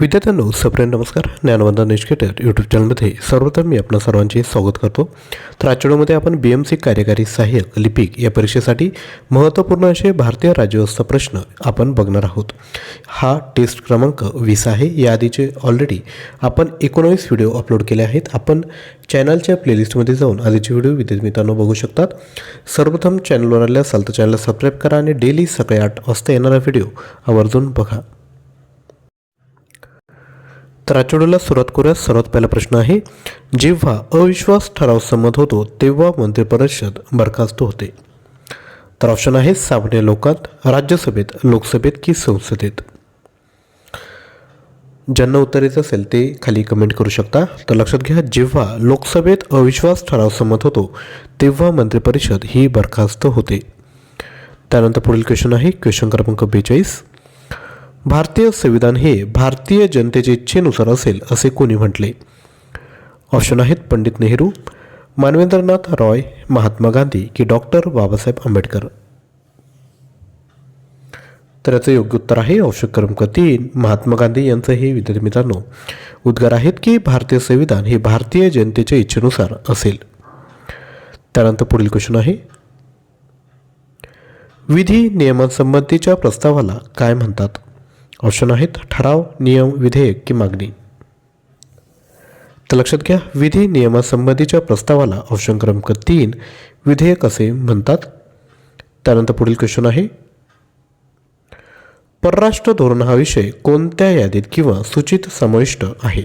विद्यार्थ्यांनो सप्रेम नमस्कार. ज्ञानवंदा निष्केटर यूट्यूब चॅनलमध्ये सर्वप्रथम मी आपणा सर्वांचे स्वागत करतो. तर आजच्यामध्ये आपण बी एम सी कार्यकारी सहाय्यक लिपिक या परीक्षेसाठी महत्त्वपूर्ण असे भारतीय राज्यव्यवस्था प्रश्न आपण बघणार आहोत. हा टेस्ट क्रमांक वीस आहे. या आधीचे ऑलरेडी आपण एकोणावीस व्हिडिओ अपलोड केले आहेत. आपण चॅनलच्या प्लेलिस्टमध्ये जाऊन आधीचे व्हिडिओ विद्यार्थी मित्रांनो बघू शकतात. सर्वप्रथम चॅनलवर आले असाल तर चॅनलला सबस्क्राईब करा आणि डेली सकाळी आठ वाजता येणारा व्हिडिओ आवर्जून बघा. तर आजच्या व्हिडिओला सुरुवात करूया सर्वात पहिला प्रश्न आहे जेव्हा अविश्वास ठराव संमत होतो तेव्हा मंत्रिपरिषद बरखास्त होते. तर ऑप्शन आहे सामान्य लोकात राज्यसभेत लोकसभेत की संसदेत. ज्यांना उत्तर येत असेल ते खाली कमेंट करू शकता. तर लक्षात घ्या जेव्हा लोकसभेत अविश्वास ठराव संमत होतो तेव्हा मंत्रिपरिषद ही बरखास्त होते. त्यानंतर पुढील क्वेश्चन आहे क्वेश्चन क्रमांक बेचाळीस. भारतीय संविधान हे भारतीय जनतेच्या इच्छेनुसार असेल असे कोणी म्हटले? ऑप्शन आहेत पंडित नेहरू मानवेंद्रनाथ रॉय महात्मा गांधी की डॉक्टर बाबासाहेब आंबेडकर. तर याचं योग्य उत्तर आहे औषध क्रमांक तीन महात्मा गांधी यांचं हे विद्यार्थी मित्रांनो उद्गार आहेत की भारतीय संविधान हे भारतीय जनतेच्या इच्छेनुसार असेल. त्यानंतर पुढील क्वेश्चन आहे विधी नियमांसंबंधीच्या प्रस्तावाला काय म्हणतात? ऑप्शन आहेत ठराव नियम विधेयक की मागणी. तर लक्षात घ्या विधी नियमासंबंधीच्या प्रस्तावाला ऑप्शन क्रमांक तीन विधेयक असे म्हणतात. त्यानंतर पुढील क्वेश्चन आहे. परराष्ट्र धोरण हा विषय कोणत्या यादीत किंवा सूचित समाविष्ट आहे?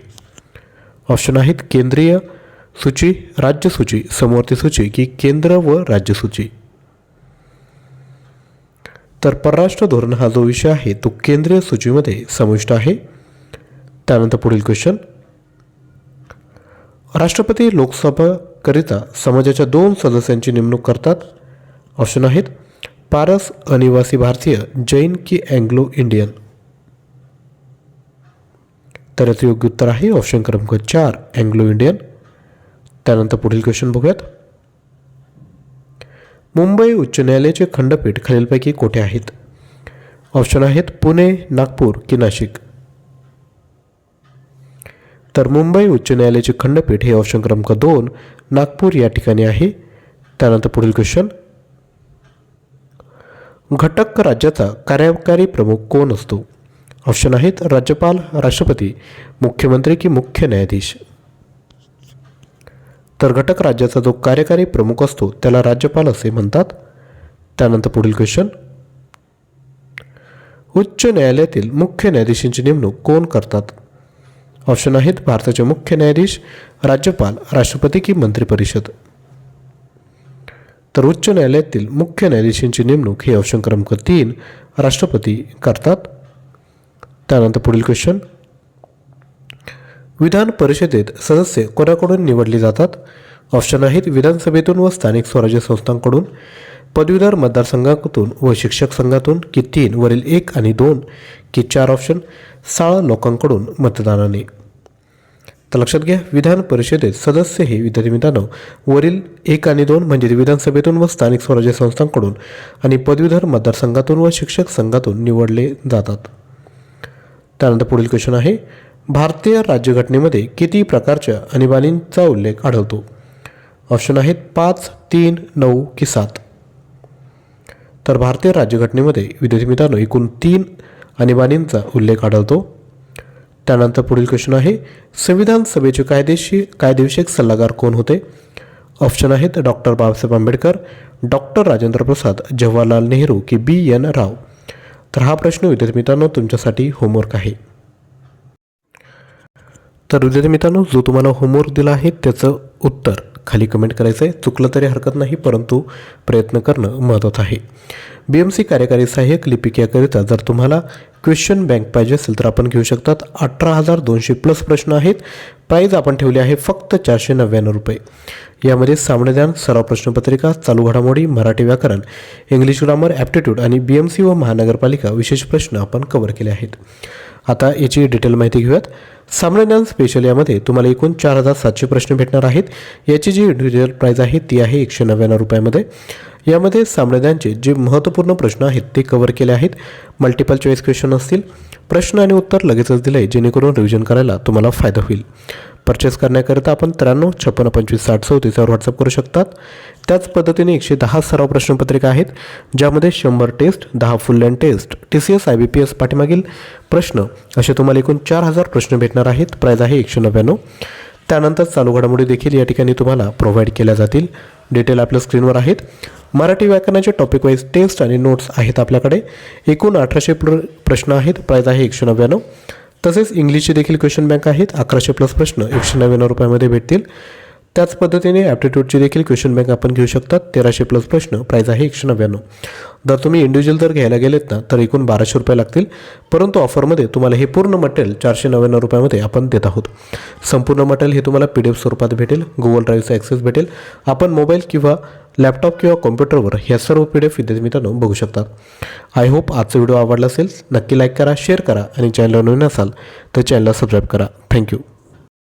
ऑप्शन आहेत केंद्रीय सूची राज्यसूची समवर्ती सूची की केंद्र व राज्य सूची. तर परराष्ट्र धोरण हा जो विषय आहे तो केंद्रीय सूचीमध्ये समाविष्ट आहे. त्यानंतर पुढील क्वेश्चन राष्ट्रपती लोकसभाकरिता समाजाच्या दोन सदस्यांची नेमणूक करतात. ऑप्शन आहेत पारस अनिवासी भारतीय जैन की अँग्लो इंडियन. तर याचं योग्य उत्तर आहे ऑप्शन क्रमांक चार अँग्लो इंडियन. त्यानंतर पुढील क्वेश्चन बघूयात. मुंबई उच्च न्यायालयाचे खंडपीठ खालीलपैकी कोठे आहेत? ऑप्शन आहेत पुणे नागपूर की नाशिक. तर मुंबई उच्च न्यायालयाचे खंडपीठ हे ऑप्शन क्रमांक दोन नागपूर या ठिकाणी आहे. त्यानंतर पुढील क्वेश्चन घटक राज्याचा कार्यकारी प्रमुख कोण असतो? ऑप्शन आहेत राज्यपाल राष्ट्रपती मुख्यमंत्री की मुख्य न्यायाधीश? तर घटक राज्याचा जो कार्यकारी प्रमुख असतो त्याला राज्यपाल असे म्हणतात. त्यानंतर पुढील क्वेश्चन उच्च न्यायालयातील मुख्य न्यायाधीशांची नेमणूक कोण करतात? ऑप्शन आहेत भारताचे मुख्य न्यायाधीश राज्यपाल राष्ट्रपती की मंत्रिपरिषद. तर उच्च न्यायालयातील मुख्य न्यायाधीशांची नेमणूक हे ऑप्शन क्रमांक तीन राष्ट्रपती करतात. त्यानंतर पुढील क्वेश्चन विधान परिषदेत सदस्य कोणाकडून निवडले जातात? ऑप्शन आहेत विधानसभेतून व स्थानिक स्वराज्य संस्थांकडून. पदवीधर मतदारसंघातून व शिक्षक संघातून की तीन वरील एक आणि दोन की चार ऑप्शन साळ लोकांकडून मतदानाने. तर लक्षात घ्या विधान परिषदेत सदस्य हे विद्यार्थी मित्रांनो वरील एक आणि दोन म्हणजे विधानसभेतून व स्थानिक स्वराज्य संस्थांकडून आणि पदवीधर मतदारसंघातून व शिक्षक संघातून निवडले जातात. त्यानंतर पुढील क्वेश्चन आहे भारतीय राज्यघटनेमध्ये किती प्रकारच्या आणीबाणींचा उल्लेख आढळतो? ऑप्शन आहेत पाच तीन नऊ की सात. तर भारतीय राज्यघटनेमध्ये विद्यार्थी मित्रांनो एकूण तीन आणीबाणींचा उल्लेख आढळतो. त्यानंतर पुढील क्वेश्चन आहे संविधान सभेचे कायदेशीर कायदेविषयक सल्लागार कोण होते? ऑप्शन आहेत डॉक्टर बाबासाहेब आंबेडकर डॉक्टर राजेंद्र प्रसाद जवाहरलाल नेहरू की बी एन राव. तर हा प्रश्न विद्यार्थी मित्रांनो तुमच्यासाठी होमवर्क आहे. तर विद्यार्थी मित्रांनो जो तुम्हाला होमवर्क दिला आहे त्याचं उत्तर खाली कमेंट करायचं आहे चुकलं तरी हरकत नाही परंतु प्रयत्न करणं महत्त्वाचं आहे. बी एम सी कार्यकारी सहाय्यक लिपिक याकरिता जर तुम्हाला क्वेश्चन बँक पाहिजे असेल तर आपण घेऊ शकतात. अठरा हजार दोनशे प्लस प्रश्न आहेत. प्राईज आपण ठेवली आहे फक्त चारशे नव्याण्णव रुपये. यामध्ये सामनेदान सराव प्रश्नपत्रिका चालू घडामोडी मराठी व्याकरण इंग्लिश ग्रामर ॲप्टिट्यूड आणि बी एम सी व महानगरपालिका विशेष प्रश्न आपण कव्हर केले आहेत. आता याची डिटेल माहिती घेऊयात. सामन्यज्ञान स्पेशल यामध्ये तुम्हाला एकूण चार हजार सातशे प्रश्न भेटणार आहेत. याची जी इंडिव्हिज्युअल प्राईज आहे ती आहे एकशे नव्याण्णव रुपयामध्ये. यामध्ये सामन्यांचे जे महत्त्वपूर्ण प्रश्न आहेत ते कव्हर केले आहेत. मल्टिपल चॉईस क्वेश्चन असतील. प्रश्न आणि उत्तर लगेचच दिले जेणेकरून रिव्हिजन करायला तुम्हाला फायदा होईल. परचेस करण्याकरिता आपण त्र्याण्णव छप्पन्न पंचवीस साठ चौतीसवर व्हॉट्सअप करू शकतात. त्याच पद्धतीने एकशे दहा सराव प्रश्नपत्रिका आहेत ज्यामध्ये शंभर टेस्ट दहा full land test T C S I B P S पाठीमागील प्रश्न असे तुम्हाला एकूण चार हजार प्रश्न भेटणार आहेत. प्राईज आहे एकशे नव्याण्णव. त्यानंतर चालू घडामोडी देखील या ठिकाणी तुम्हाला प्रोव्हाइड केल्या जातील. डिटेल आपल्या स्क्रीनवर आहेत. मराठी व्याकरणाचे टॉपिक वाईज टेस्ट आणि नोट्स आहेत आपल्याकडे. एकूण अठराशे प्र प्रश्न आहेत. प्राईज आहे एकशे नव्याण्णव. तसेच इंग्लिशचे देखील क्वेश्चन बँक आहेत. अकराशे प्लस प्रश्न एकशे नव्याण्णव रुपयामध्ये भेटतील. त्याच पद्धतीने ॲप्टिट्यूडची देखील क्वेश्चन बँक आपण घेऊ शकतात. तेराशे प्लस प्रश्न. प्राईज आहे एकशे नव्याण्णव. जर तुम्ही इंडिव्हिज्युअल जर घ्यायला गेलेत ना तर एकूण बाराशे रुपये लागतील. परंतु ऑफरमध्ये तुम्हाला हे पूर्ण मटेरियल चारशे नव्याण्णव रुपयामध्ये आपण देत आहोत. संपूर्ण मटेरियल हे तुम्हाला पी डी एफ स्वरूपात भेटेल. गुगल ड्राईव्हचा ॲक्सेस भेटेल. आपण मोबाईल किंवा लॅपटॉप किंवा कॉम्प्युटरवर ह्या सर्व पी डी एफ विद्यार्थी मित्रांनो बघू शकतात. आय होप आजचा व्हिडिओ आवडला असेल. नक्की लाईक करा शेअर करा आणि चॅनलवर नवीन असाल तर चॅनलला सबस्क्राईब करा. थँक्यू